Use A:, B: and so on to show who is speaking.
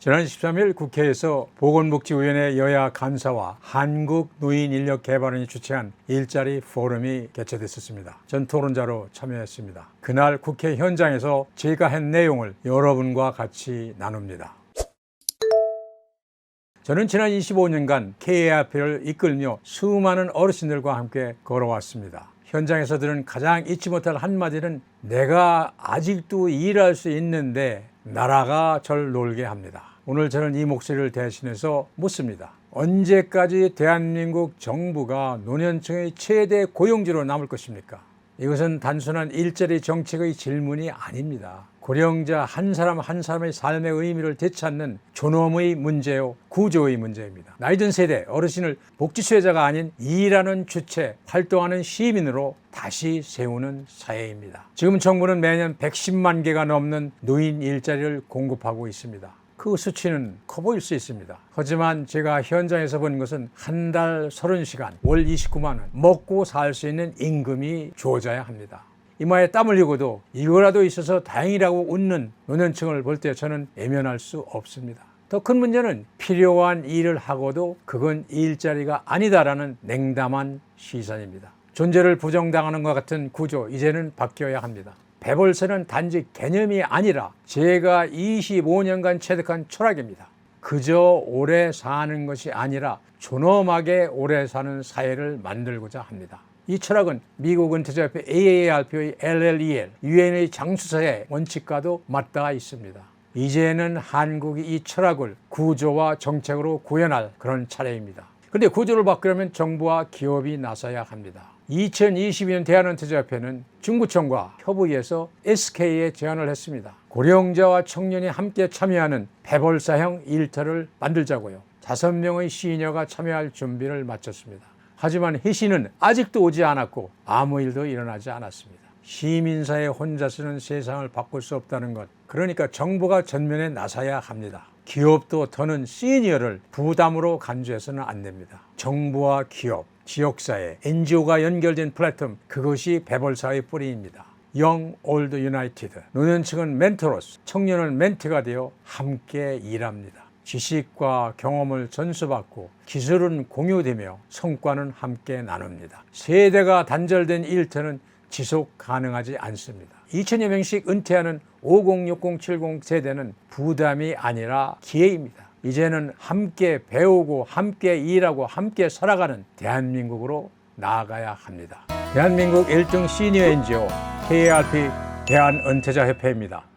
A: 지난 13일 국회에서 보건복지위원회 여야 간사와 한국노인인력개발원이 주최한 일자리 포럼이 개최됐었습니다. 전 토론자로 참여했습니다. 그날 국회 현장에서 제가 한 내용을 여러분과 같이 나눕니다. 저는 지난 25년간 KARP를 이끌며 수많은 어르신들과 함께 걸어왔습니다. 현장에서 들은 가장 잊지 못할 한마디는 내가 아직도 일할 수 있는데 나라가 절 놀게 합니다. 오늘 저는 이 목소리를 대신해서 묻습니다. 언제까지 대한민국 정부가 노년층의 최대 고용지로 남을 것입니까? 이것은 단순한 일자리 정책의 질문이 아닙니다. 고령자 한 사람 한 사람의 삶의 의미를 되찾는 존엄의 문제요, 구조의 문제입니다. 나이든 세대, 어르신을 복지수혜자가 아닌 일하는 주체, 활동하는 시민으로 다시 세우는 사회입니다. 지금 정부는 매년 110만 개가 넘는 노인 일자리를 공급하고 있습니다. 그 수치는 커 보일 수 있습니다. 하지만 제가 현장에서 본 것은 한 달 30시간, 월 29만 원, 먹고 살 수 있는 임금이 주어져야 합니다. 이마에 땀 흘리고도 이거라도 있어서 다행이라고 웃는 노년층을 볼 때 저는 외면할 수 없습니다. 더 큰 문제는 필요한 일을 하고도 그건 일자리가 아니다라는 냉담한 시선입니다. 존재를 부정당하는 것 같은 구조 이제는 바뀌어야 합니다. 배벌세는 단지 개념이 아니라 제가 25년간 체득한 철학입니다. 그저 오래 사는 것이 아니라 존엄하게 오래 사는 사회를 만들고자 합니다. 이 철학은 미국 은퇴자협회 AARP의 LLEL, 유엔의 장수사의 원칙과도 맞닿아 있습니다. 이제는 한국이 이 철학을 구조와 정책으로 구현할 그런 차례입니다. 그런데 구조를 바꾸려면 정부와 기업이 나서야 합니다. 2022년 대한은퇴자협회는 중구청과 협의해서 SK에 제안을 했습니다. 고령자와 청년이 함께 참여하는 배벌사형 일터를 만들자고요. 다섯 명의 시니어가 참여할 준비를 마쳤습니다. 하지만 희신은 아직도 오지 않았고 아무 일도 일어나지 않았습니다. 시민사회 혼자서는 세상을 바꿀 수 없다는 것. 그러니까 정부가 전면에 나서야 합니다. 기업도 더는 시니어를 부담으로 간주해서는 안 됩니다. 정부와 기업, 지역사회, NGO가 연결된 플랫폼, 그것이 배벌사의 뿌리입니다. 영 올드 유나이티드. 노년층은 멘토로서, 청년은 멘티가 되어 함께 일합니다. 지식과 경험을 전수받고 기술은 공유되며 성과는 함께 나눕니다. 세대가 단절된 일터는 지속 가능하지 않습니다. 2천여 명씩 은퇴하는 50, 60, 70 세대는 부담이 아니라 기회입니다. 이제는 함께 배우고 함께 일하고 함께 살아가는 대한민국으로 나아가야 합니다. 대한민국 1등 시니어 NGO KARP 대한은퇴자협회입니다.